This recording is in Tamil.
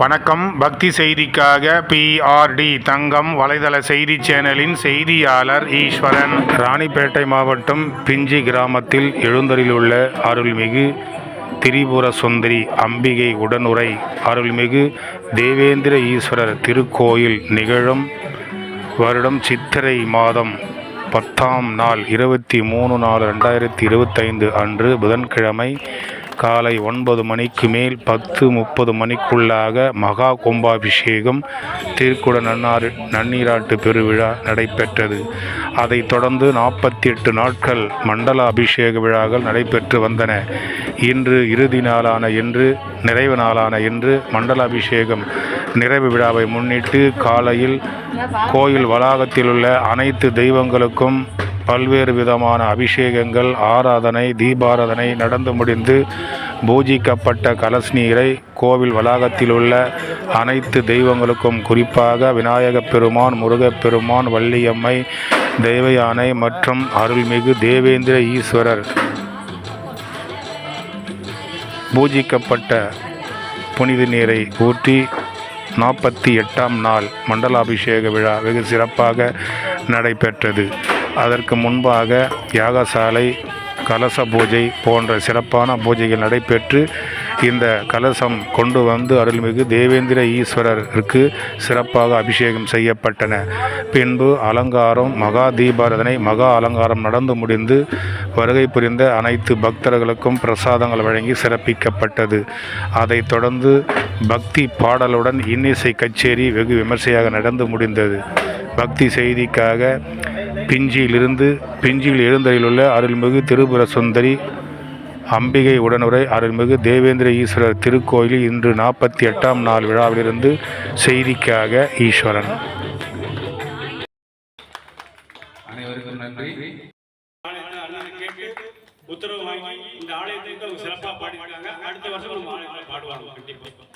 வணக்கம். பக்தி செய்திக்காக பிஆர்டி தங்கம் வலைதள செய்தி சேனலின் செய்தியாளர் ஈஸ்வரன். ராணிப்பேட்டை மாவட்டம் பிஞ்சி கிராமத்தில் எழுந்தரிலுள்ள அருள்மிகு திரிபுர சுந்தரி அம்பிகை உடனுரை அருள்மிகு தேவேந்திர ஈஸ்வரர் திருக்கோயில் நிகழும் வருடம் சித்திரை மாதம் பத்தாம் நாள் இருபத்தி மூணு நாலு ரெண்டாயிரத்தி இருபத்தைந்து அன்று புதன்கிழமை காலை ஒன்பது மணிக்கு மேல் பத்து முப்பது மணிக்குள்ளாக மகா கும்பாபிஷேகம் திருக்குட நன்னாறு நன்னீராட்டு பெருவிழா நடைபெற்றது. அதைத் தொடர்ந்து நாற்பத்தி எட்டு நாட்கள் மண்டல அபிஷேக விழாக்கள் நடைபெற்று வந்தன. இன்று இறுதி நாளான இன்று நிறைவு நாளான இன்று மண்டல அபிஷேகம் நிறைவு விழாவை முன்னிட்டு காலையில் கோயில் வளாகத்தில் உள்ள அனைத்து தெய்வங்களுக்கும் பல்வேறு விதமான அபிஷேகங்கள் ஆராதனை தீபாராதனை நடந்து முடிந்து பூஜிக்கப்பட்ட கலஸ் நீரை கோவில் வளாகத்தில் உள்ள அனைத்து தெய்வங்களுக்கும் குறிப்பாக விநாயகப் பெருமான் முருகப்பெருமான் வள்ளியம்மை தெய்வ யானை மற்றும் அருள்மிகு தேவேந்திர ஈஸ்வரர். பூஜிக்கப்பட்ட புனித நீரை ஊற்றி நாற்பத்தி எட்டாம் நாள் மண்டலாபிஷேக விழா வெகு சிறப்பாக நடைபெற்றது. அதற்கு முன்பாக யாகசாலை கலச பூஜை போன்ற சிறப்பான பூஜைகள் நடைபெற்று இந்த கலசம் கொண்டு வந்து அருள்மிகு தேவேந்திர ஈஸ்வரருக்கு சிறப்பாக அபிஷேகம் செய்யப்பட்டன. பின்பு அலங்காரம் மகா தீபாரதனை மகா அலங்காரம் நடந்து முடிந்து வருகை புரிந்த அனைத்து பக்தர்களுக்கும் பிரசாதங்கள் வழங்கி சிறப்பிக்கப்பட்டது. அதைத் தொடர்ந்து பக்தி பாடலுடன் இன்னிசை கச்சேரி வெகு விமர்சையாக நடந்து முடிந்தது. பக்தி செய்திக்காக பிஞ்சியிலிருந்து பிஞ்சியில் எழுந்தரிலுள்ள அருள்மிகு திருபுர சுந்தரி அம்பிகை உடனுரை அருள்மிகு தேவேந்திர ஈஸ்வரர் திருக்கோயிலில் இன்று நாற்பத்தி எட்டாம் நாள் விழாவிலிருந்து செய்திக்காக ஈஸ்வரன். அனைவருக்கும் நன்றி. உத்தரவு வாங்கி இந்த ஆலயத்தை சிறப்பாக அவங்க அடுத்த வருஷம் நம்ம ஆலயத்துல பாடுவாங்க. கண்டிப்பாக